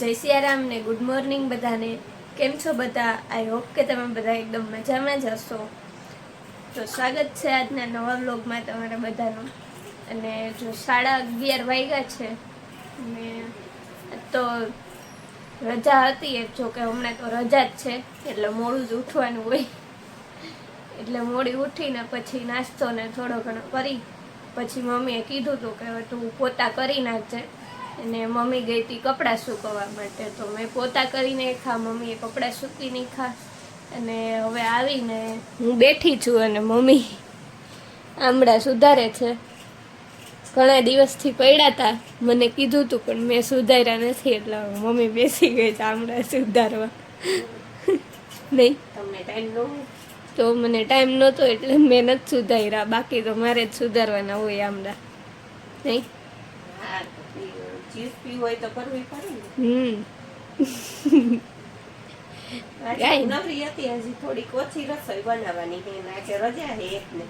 જય સિયારામ ને good morning બધાને. કેમ છો બધા? આઈ હોપ કે તમે બધા એકદમ મજામાં જ હશો. તો સ્વાગત છે આજના નવા વ્લોગમાં તમારા બધાનું. અને જો સાડા અગિયાર વાગ્યા છે ને તો રજા હતી એક, જો કે હમણાં તો રજા જ છે, એટલે મોડું જ ઉઠવાનું હોય. એટલે મોડી ઉઠીને પછી નાસ્તો ને થોડો ઘણો કરી, પછી મમ્મીએ કીધું હતું કે તું પોતા કરી નાખજે. અને મમ્મી ગઈ હતી કપડાં સૂકવવા માટે તો મેં પોતા કરીને ખા મમ્મીએ કપડાં સૂકી નહીં ખા અને હવે આવીને હું બેઠી છું અને મમ્મી આમળા સુધારે છે. ઘણા દિવસથી પડ્યા હતા મને કીધું હતું પણ મેં સુધાર્યા નથી એટલે મમ્મી બેસી ગઈ છે આમળા સુધારવા. નહીં? તમને ટાઈમ તો મને ટાઈમ નહોતો એટલે મેં નથી સુધાર્યા. બાકી તો મારે જ સુધારવાના હોય આમળા. નહીં? તો પીવું હોય તો કરવી પડે હમ. નવરી હતી હજી થોડીક ઓછી રસોઈ બનાવવાની છે આજે રજા છે એકને.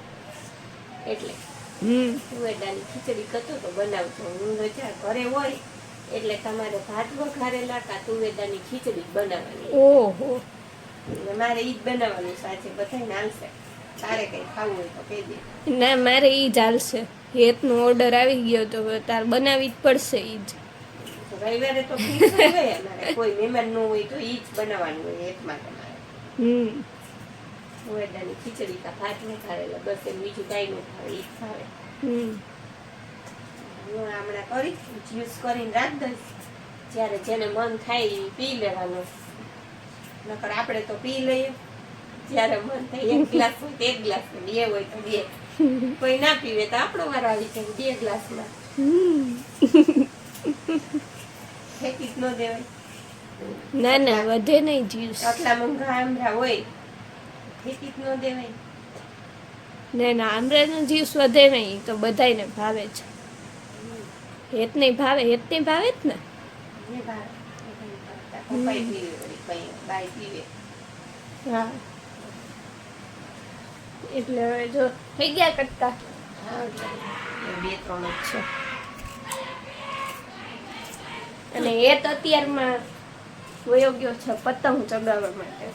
એટલે હમ. તુવેડાની ખીચડી કતો તો બનાવતો હું રજા ઘરે હોય એટલે તમારે ભાત વઘારેલા કા તુવેડાની ખીચડી જ બનાવવાની. ઓહો. મારે ઈ જ બનાવવાનું સાચે બધા બધાને હાલશે. તારે કઈ ખાવું હોય તો કહી દે ના મારે ઈ જ હાલશે હેતનો ઓર્ડર આવી ગયો તો તાર બનાવવી જ પડશે ઈ જ. રવિવારે તો ફિક્સ હોય અમારે. કોઈ મહેમાન ન હોય તો ઈ જ બનાવવાનું હોય એકમાં તમારે. હમ. ઓરડાની ખીચડી કા ભાત ન ખાવે એટલે બસ એમ બીજું કાંઈ ન ખાવે ઈ જ ખાવે હમ. હું હમણાં કરી જ્યુસ કરીને રાખ દઈશ. જ્યારે જેને મન થાય એ પી લેવાનું. નકર આપણે તો પી લઈએ. જ્યારે મન થાય એક ગ્લાસ હોય તો એક ગ્લાસ બે હોય તો બે. કોઈ ના પીવે તો આપણો વાર આવી જાય બે ગ્લાસમાં. માં ફેંકી ન દેવાય. ના ના વધે નહીં જ્યુસ. આટલા મોંઘા આમરા હોય ફેંકી ન દેવાય. ના ના આમરાનો જ્યુસ વધે નહીં તો બધાયને ભાવે છે. હેત નહીં ભાવે હેત નહીં ભાવે જ ને? ભાવે પપ્પાએ પીવે બાય પીવે. હા. એટલે હવે જો થઈ ગયા કટકા. બે ત્રણ જ છે. અને એ તો અત્યારમાં વયો ગયો છે પતંગ ચગાવવા માટે.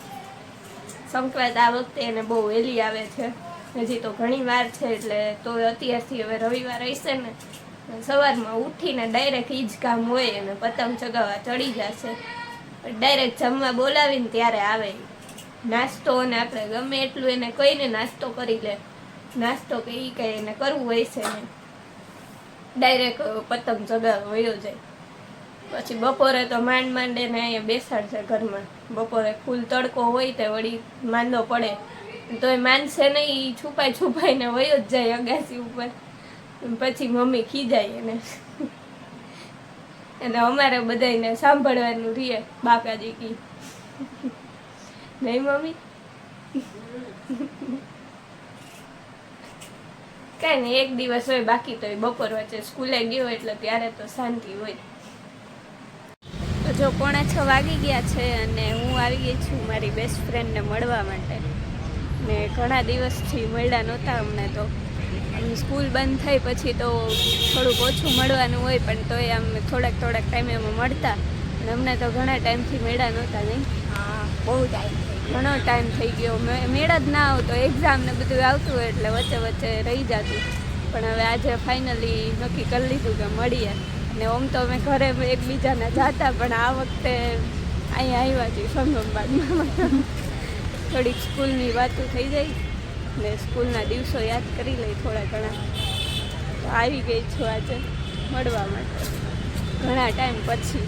સંક્રાંત આ વખતે એને બહુ વહેલી આવે છે. હજી તો ઘણી વાર છે એટલે તો અત્યારથી હવે રવિવાર હશે ને સવારમાં ઉઠીને ડાયરેક્ટ ઈ જ કામ હોય અને પતંગ ચગાવવા ચડી જશે. ડાયરેક્ટ જમવા બોલાવીને ત્યારે આવે. નાસ્તો અને આપણે ગમે એટલું એને કહીને નાસ્તો કરી લે. નાસ્તો કે એ કઈ એને કરવું હોય છે ને ડાયરેક્ટ પતંગ ચગાવવા વયો જાય. પછી બપોરે તો માંડ માંડ એને અહીંયા બેસાડ છે ઘરમાં. બપોરે ફૂલ તડકો હોય તે વળી માંદો પડે. તો એ માનશે નહીં એ છુપાઈ છુપાઈને વયો જ જાય અગાસી ઉપર. પછી મમ્મી ખીજાય એને. અને અમારે બધાને સાંભળવાનું રહીએ બાકાજી કી. નહીં મમ્મી? કઈ નહીં એક દિવસ હોય બાકી તો બપોર વચ્ચે સ્કૂલે ગયો એટલે ત્યારે તો શાંતિ હોય. તો જો પોણા છ વાગી ગયા છે અને હું આવી ગઈ છું મારી બેસ્ટ ફ્રેન્ડને મળવા માટે. ને ઘણા દિવસથી મળ્યા નહોતા અમને તો. સ્કૂલ બંધ થઈ પછી તો થોડુંક ઓછું મળવાનું હોય પણ તોય આમ થોડાક થોડાક ટાઈમે અમે મળતા. અને અમને તો ઘણા ટાઈમથી મળ્યા નહોતા નહીં. હા બહુ ટાઈમ ઘણો ટાઈમ થઈ ગયો. મેળ જ ના આવતો. એક્ઝામ ને બધું આવતું હોય એટલે વચ્ચે વચ્ચે રહી જતું. પણ હવે આજે ફાઇનલી નક્કી કરી લીધું કે મળીએ. અને ઓમ તો અમે ઘરે એકબીજાને જાતા, પણ આ વખતે અહીંયા આવ્યા છીએ સંગમબાદમાં થોડીક સ્કૂલની વાતો થઈ જાય ને સ્કૂલના દિવસો યાદ કરી લઈ થોડા ઘણા. તો આવી ગઈ છું આજે મળવા માટે. ઘણા ટાઈમ પછી.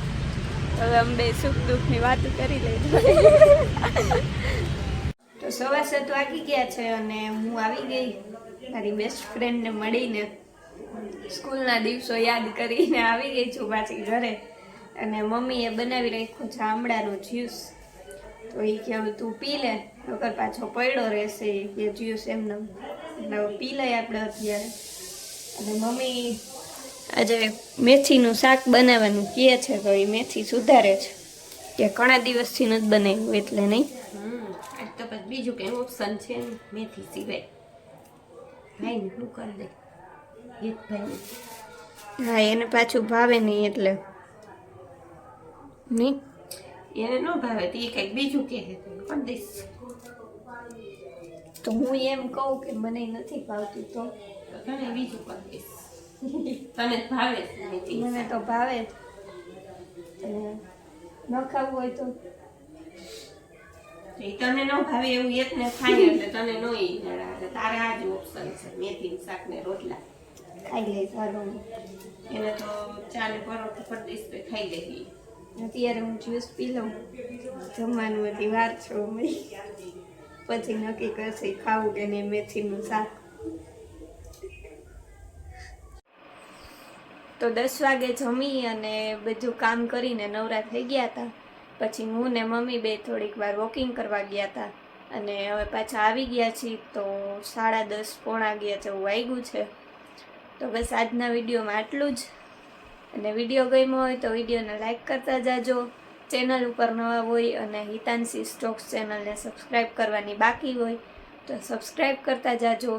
હવે અમે બે સુખ દુઃખની વાતો કરી લઈ તો સવા સાત વાગી ગયા છે અને હું આવી ગઈ. મારી બેસ્ટ ફ્રેન્ડને મળીને સ્કૂલના દિવસો યાદ કરીને આવી ગઈ છું પાછી ઘરે. અને મમ્મીએ બનાવી રાખ્યું છે આમળાનો જ્યુસ. તો એ કે હવે તું પી લે વગર પાછો પડ્યો રહેશે એ જ્યુસ એમને. પી લઈએ આપણે અત્યારે. અને મમ્મી આજે મેથીનું શાક બનાવવાનું કહે છે તો એ મેથી સુધારે છે. કે ઘણા દિવસથી નથી બનાવ્યું એટલે નહીં. આજ તો પછી બીજું કંઈ ઓપ્શન છે મેથી સિવાય. ભાઈ ને શું કરી દે? એક ભાઈ હા એને પાછું ભાવે નહીં એટલે. નહીં? એને ન ભાવે તો એ કંઈક બીજું કહે છે પણ દઈશ. તો હું એમ કહું કે મને નથી ભાવતું તો ઘણી બીજું પણ દઈશ. તને ભાવે મને તો ભાવે ન ખાવું હોય તો? તને ન ભાવે એવું એકને ખાય એટલે તને ન. એટલે તારે આ જ ઓપ્શન છે મેથી શાક ને રોટલા. ખાઈ લે હાલો એને તો ચા ને પરોઠું કરી તો ખાઈ લેવી અત્યારે હું જ્યુસ પી લઉં. જમવાનું હતી વાર છો. પછી નક્કી કરશે ખાવું કે નહીં મેથીનું શાક. તો દસ વાગે જમી અને બધું કામ કરીને નવરા થઈ ગયા હતા પછી હું ને મમ્મી બે થોડીક વાર વોકિંગ કરવા ગયા હતા અને હવે પાછા આવી ગયા છીએ તો સાડા દસ પોણા ગયા જેવું વાગ્યું છે. તો બસ આજના વિડીયોમાં આટલું જ. અને વીડિયો ગમ્યો હોય તો વિડીયોને લાઈક કરતા જાજો. ચેનલ ઉપર નવા હોય અને હિતાંશી સ્ટોક્સ ચેનલને સબસ્ક્રાઈબ કરવાની બાકી હોય તો સબસ્ક્રાઈબ કરતા જાજો.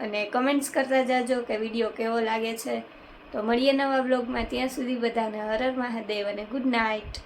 અને કમેન્ટ્સ કરતા જાજો કે વીડિયો કેવો લાગે છે. તો મળીએ નવા બ્લોગમાં ત્યાં સુધી બધાને હર હર મહાદેવ અને ગુડ નાઇટ